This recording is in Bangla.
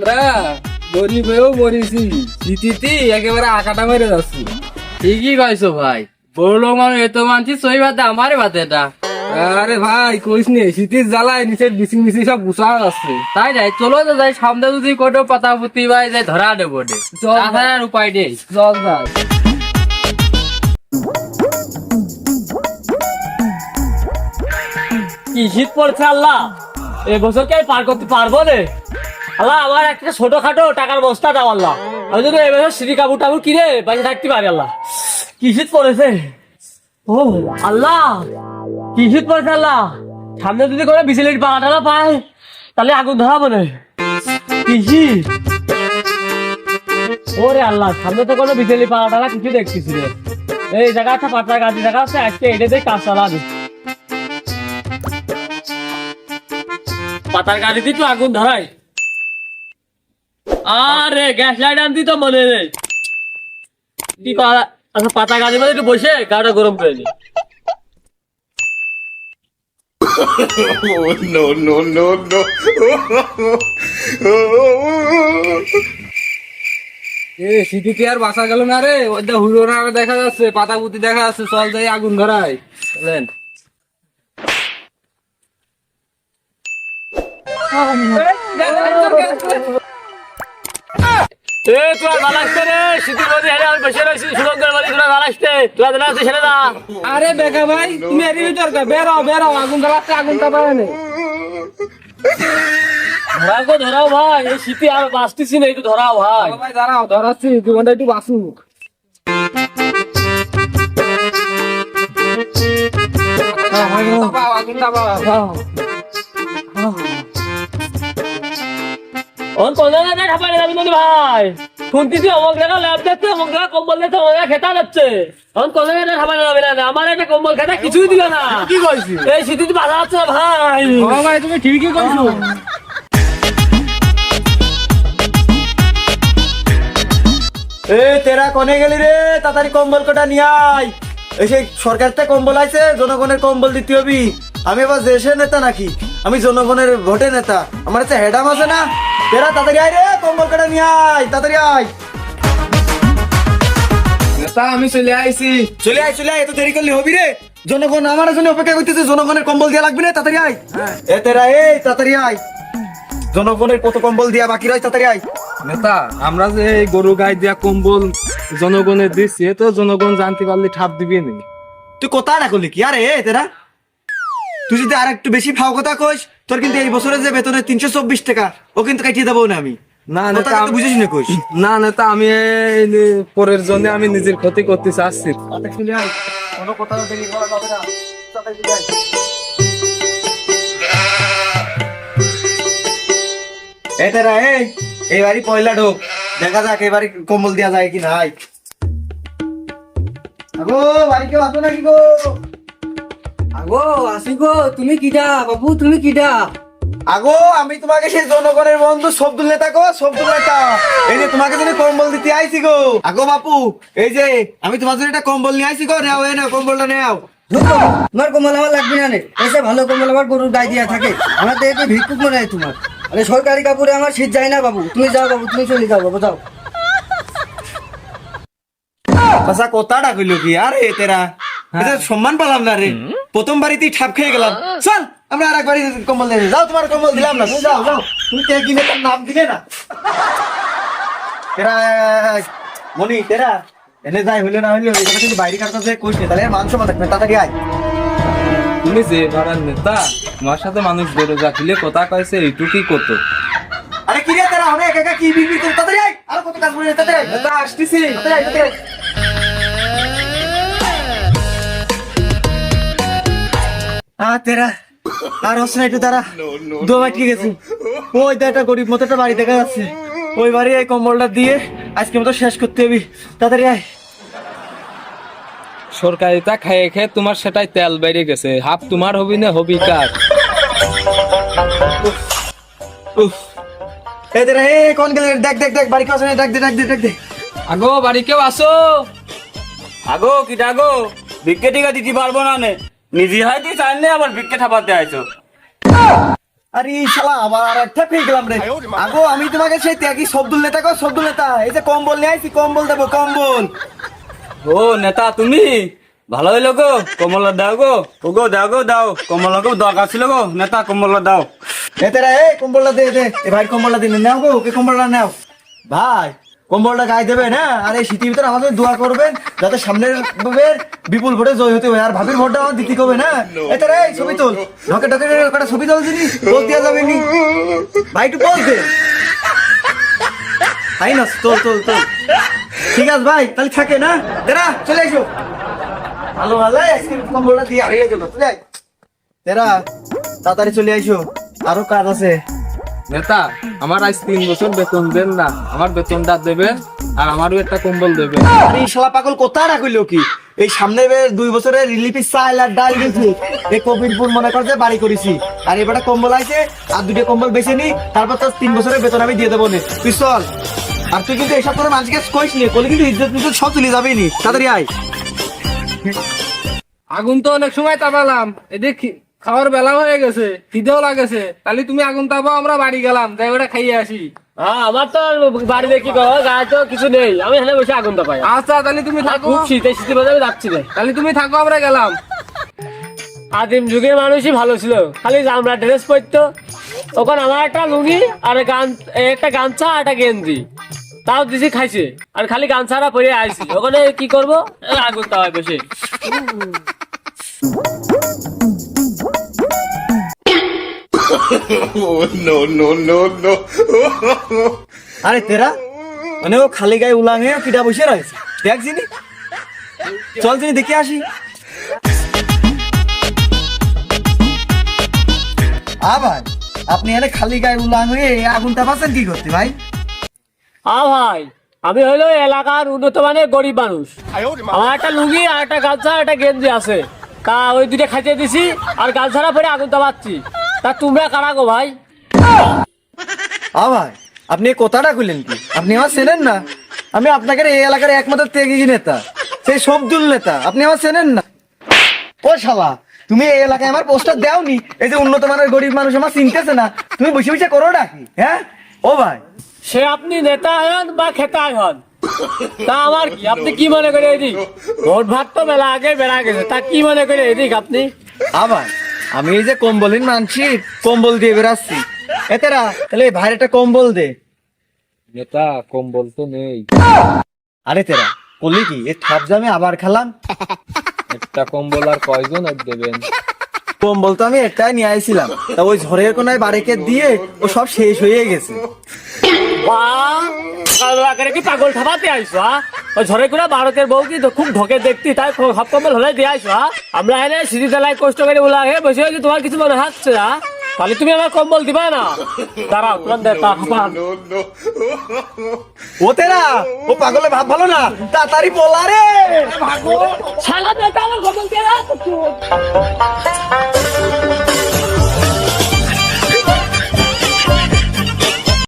আমরা গরিব হয়েও মরেছি। একেবারে আকাটা মেরে যাচ্ছি। ঠিকই কইছো ভাই। বড় মানুষ এত মানছি সই আরে ভাই কইস নি শীতের জ্বালায় নিচের বিসি মিসি সব গুছা তাই যাই চলো তো যাই সামনে যদি কোটো পাতা পুতি ভাই যাই ধরা দেবো রে চল উপায় নেই। জল যাই কি শীত পড়ছে আল্লাহ? এই বছর কি পার করতে পারব রে আল্লাহ, আমার একটা ছোটখাটো টাকার বস্তা দাও আল্লাহ। আমি যদি এই বছর সিঁড়ি কাপড় টাপড় কিনে বাড়ি থাকতে পারি আল্লাহ। কি শীত পড়েছে? ও, আল্লাহ, কি শীত পড়েছে আল্লাহ? সামনে যদি করে বিজলির পালা টালা পায়, তাহলে আগুন ধরাবো না। কি ওরে আল্লাহ, সামনে তো কোনো বিজলি পালা টালা কিছু দেখতেছি রে। এই জায়গা একটা পাটনা গাছি জায়গা আছে, আজকে এটাতে কাজ চালাবি পাতার গাড়ি দিয়ে একটু আগুন ধরাই আরে গ্যাস লাইট আনতি তো মনে নেই। কি করা আচ্ছা পাতা গাড়ির মধ্যে একটু বসে গাড়িটা গরম করে নি। No, no, no, no. এ শীতিতে আর বাসা গেল না রে? ওইটা হুড়ো না দেখা যাচ্ছে পাতা পুতি দেখা যাচ্ছে চল যাই আগুন ধরাই। চলেন। এ তোরা জ্বালাসতে রে? শীতের মধ্যে হেরে আমি বসে রয়েছি সুরঙ্গের বাড়ি তোরা জ্বালাসতে তোরা জ্বালাসতে সেরে না। আরে বেকা ভাই তুমি এর ভিতর কা বেরাও বেরাও আগুন ধরাচ্ছে আগুন তাপায় নেই। ধরাও ধরাও ভাই এই শীতে আর বাঁচতেছি না একটু ধরাও ভাই। ভাই দাঁড়াও ধরাচ্ছি দু ঘণ্টা একটু বাসুক আগুন তাপাও, আগুন তাপাও। ওর কোন জায়গায় খাবার যাবি না ভাই। শুনতেছি অমুক জায়গা ল্যাব যাচ্ছে অমুক জায়গা কম্বল দিচ্ছে অমুক জায়গা খেতা যাচ্ছে এখন কোন জায়গায় খাবার যাবে না আমার একটা কম্বল খেতা কিছুই দিল না। কি কইছি? এই শীতে বাধা যাচ্ছে ভাই? ভাই তুমি ঠিকই কইছো। এ তেরা কনে গেলি রে? তাড়াতাড়ি কম্বল কোটা নিয়ে আয়। এই সেই সরকারটা কম্বল আইছে জনগণের কম্বল দিতে হবি। আমি আবার দেশের নেতা নাকি? আমি জনগণের ভোটে নেতা। আমার হেডাম আছে না? তেরা তাড়াতাড়ি আয় রে কম্বল কোটা নিয়ে আয় তাড়াতাড়ি আয়। নেতা আমি চলে আইছি। চলে আয় চলে আয় এত দেরি করলে হবি রে। জনগণ আমার জন্য অপেক্ষা করতেছে জনগণের কম্বল দেওয়া লাগবে না তাড়াতাড়ি আয়। এ তেরা এই তাড়াতাড়ি আয়। জনগণের কত কম্বল দিয়া বাকি রয়েছে তাড়াতাড়ি আয়। নেতা আমরা যে এই গরু গাই দিয়া কম্বল জনগণের দিচ্ছি এ তো জনগণ জানতে পারলে ঠাপ দিবি নি। তুই কথা না করলি কি? আরে এ তেরা। তুই যদি আর একটু বেশি ফাও কথা কইস তোর কিন্তু এই বছরে যে বেতনে তিনশো চব্বিশ টাকা ও কিন্তু কাটিয়ে দেবো না আমি। না নেতা বুঝিস না কইস? না নেতা আমি এই পরের জন্য আমি নিজের ক্ষতি করতে চাচ্ছি কোনো কথা দেরি করা যাবে না। তাড়াতাড়ি এই তেরা এই এই বাড়ি পয়লা ঢোক। দেখা যাক এবারে কম্বল দেওয়া যায় কি নাই নাকি গো? আগো আসি গো তুমি কিডা? বাবু তুমি কিডা? আগো আমি তোমাকে সেই জনগণের বন্ধু সবদুল নেতা গো সবদুল নেতা। এই যে তোমাকে জন্য কম্বল দিতে আইছি গো। আগো বাপু এই যে আমি তোমার জন্য একটা কম্বল নিয়ে আইছি গো নেও এই নাও কম্বলটা নেও। তোমার কম্বল আমার লাগবে না এসে ভালো কম্বল আমার গরুর গায়ে দিয়া থাকে। আমার তো একটু ভিক্ষুক মনে হয় তোমার। আরে সরকারি কাপড়ে আমার শীত যায় না বাবু। তুমি যাও বাবু তুমি চলে যাও বাবু যাও। আচ্ছা কথাটা কইলো কি? আরে তেরা। এটা সম্মান পেলাম না রে। প্রথম বাড়িতেই ঠাপ খেয়ে গেলাম। চল আমরা আর একবারই কম্বল দিয়ে যাও তোমার কম্বল দিলাম না। তুমি যাও যাও। তুমি কে কিনে তার নাম দিলে না? মনি তেরা এনে যাই হইলে না হইলে এটা কিন্তু বাইরে কাটতে কইস নে। তাহলে মাংস মাথা তাড়াতাড়ি আয়। তুমি যে ধরার নেতা তোমার সাথে মানুষ বেরো যা খিলে কথা কয়েছে এইটুকুই কত। আরে কি রে তেরা? অনেক একা কি বিবি তুমি তাড়াতাড়ি আয়। আর কত কাজ পড়ে তাড়াতাড়ি আয়। নেতা আসতেছি। তাড়াতাড়ি আয়। আ তেরা। আর হচ্ছে না একটু তারা দু ঠিক গেছি ওই তো একটা গরিব মতো একটা বাড়ি দেখা যাচ্ছে। ওই বাড়ি এই কম্বলটা দিয়ে আজকে মতো শেষ করতে হবে। তাড়াতাড়ি আয়। সরকারিতা খেয়ে খেয়ে তোমার সেটাই তেল বেরিয়ে গেছে। হাফ তোমার হবি না হবি কার। এই তেরা কোন গেলে দেখ দেখ দেখ বাড়ি কাছে দেখ দে দেখ দে দেখ। দে আগো বাড়ি কেউ আসো? আগো কি ডাগো? ভিক্ষে টিকা দিতে পারব না নে। নিজে হয়তো চাইলে আবার ভিক্ষে ঠাপাতে আইছো। আরে এই শালা আবার একটা পেয়ে গেলাম রে। আগো আমি তোমাকে সেই ত্যাগী শব্দুল নেতা কো শব্দুল নেতা এই যে কম্বল নিয়ে আইছি কম্বল দেবো কম্বল। ও নেতা তুমি? ভালো হইল গো কমলা দাও গো। গো দাও গো দাও। কমলা গো দরকার ছিল গো। নেতা কমলা দাও। এই কম্বলটা দে দে। এ ভাই কম্বলটা দিন নাও গো ওকে কম্বলটা নাও। ভাই কম্বলটা গায়ে দেবে না আর এই শীতের ভিতরে আমাদের দোয়া করবেন যাতে সামনের ভাবের বিপুল ভোটে জয় হতে হয় আর ভাবির ভোটটা আমার দিতে হবে না এ তেরা এই ছবি তোল। ঢকে ঢকে একটা ছবি তোল দিনি পোজ দেওয়া যাবে নি। ভাই একটু পোজ দে। তাই না তোল তোল তোল। ঠিক আছে ভাই তাহলে থাকে না? তেরা চলে এসো। ভালো ভালো আইসক্রিম কম্বলটা দিয়ে। হারিয়ে গেল। চলে। তেরা তাড়াতাড়ি চলে আইসো। আরও কাজ আছে। নেতা আমার আজ তিন বছর বেতন দেন না। আমার বেতনটা দেবেন আর আমারও একটা কম্বল দেবেন এই শালা পাগল কোথা রাখিল কি? এই সামনে দুই বছরের রিলিফি চাল আর ডাল গেছি এই কবিরপুর মনে কর যে বাড়ি করেছি। আর এবারে কম্বল আছে আর দুটো কম্বল বেছে নি তারপর তোর তিন বছরের বেতন আমি দিয়ে দেবো নে। তুই চল। আর তুই কিন্তু এইসব করে মানুষকে কইস নি বলে কিন্তু ইজ্জত মিজ্জত সব চলে যাবে নি। তাড়াতাড়ি আয়। আগুন তো অনেক সময় তাপালাম এদিক খি- খাওয়ার বেলা হয়ে গেছে খিদেও লাগেছে। তাহলে তুমি আগুন তাপাও আমরা বাড়ি গেলাম যাই ওটা খাইয়ে আসি। হ্যাঁ আমার তো বাড়িতে কি করো গায়ে তো কিছু নেই। আমি এখানে বসে আগুন পাই। আচ্ছা তাহলে তুমি থাকো। খুব শীত আমি যাচ্ছি না তাহলে তুমি থাকো আমরা গেলাম। আদিম যুগের মানুষই ভালো ছিল। খালি আমরা ড্রেস পরতো। তখন আমার একটা লুঙ্গি আর গান একটা গামছা আর একটা গেঞ্জি। তাও দিছি খাইছে। আর খালি গামছাটা পরে আইছি। ওখানে কি করব? আগুন তাওয়ায় বসে। আরে তেরা মানে ও খালি গায়ে উলাঙে পিঠা বসে রয়েছে। দেখ জিনি চল জিনি দেখে আসি। আ ভাই আপনি এনে খালি গায়ে উলাং হয়ে এই আগুনটা পাচ্ছেন কি করতে ভাই? আ ভাই আমি হইল এলাকার উন্নত মানের গরিব মানুষ। আমার একটা লুঙ্গি আর একটা গামছা আর একটা গেঞ্জি আছে। তা ওই দুটো খাইতে দিছি আর গামছাটা পরে আগুন তাপাচ্ছি তা তোমরা কারা গো ভাই? আ ভাই আপনি এই কথাটা খুললেন কি? আপনি আমার চেনেন না? আমি আপনাকে এই এলাকার একমাত্র তেগি নেতা সেই সবদুল নেতা। আপনি আমার চেনেন না? ও শালা তুমি এই এলাকায় আমার পোস্টার দাওনি? এই যে উন্নত মানের গরিব মানুষ আমার চিনতেছে না। তুমি বসে বসে করো নাকি হ্যাঁ? ও ভাই। সে আপনি নেতা হন বা খেতায় হন? তা আমার কি? আপনি কি মনে করে এদিক? ভোট ভাত তো বেলা আগে বেড়া গেছে তা কি মনে করে এদিক আপনি? আবার আমি এই যে কম্বল মানছি কম্বল দিয়ে বেরাচ্ছি এতেরা তাহলে এই ভাইয়ের একটা কম্বল দে। নেতা কম্বল তো নেই। আরে তেরা বললি কি? এ থাপ জামে আবার খেলাম? একটা কম্বল আর কয়জন আর দেবেন? কম্বল তো আমি একটাই নিয়ে আইছিলাম তা ওই ঝড়ের কোনায় বাড়িকে দিয়ে ও সব শেষ হয়ে গেছে পাগল ঠাপাতে আইসো হ্যাঁ? ওই ঝরে করে ভারতের বউ কি খুব ঢকে দেখতি, তাই সব কম্বল হলে দিয়ে আইসো হ্যাঁ? আমরা এনে সিঁড়ি তলায় কষ্ট করে হে বসে তোমার কিছু মনে হচ্ছে না তাহলে তুমি আমার কম্বল দিবা না দাঁড়াও তোমার দে তা হাঁপান। ও তেরা ও পাগলে ভাব ভালো না তাড়াতাড়ি বলা রে শালা নেতা আমার কম্বল দিয়ে দাও।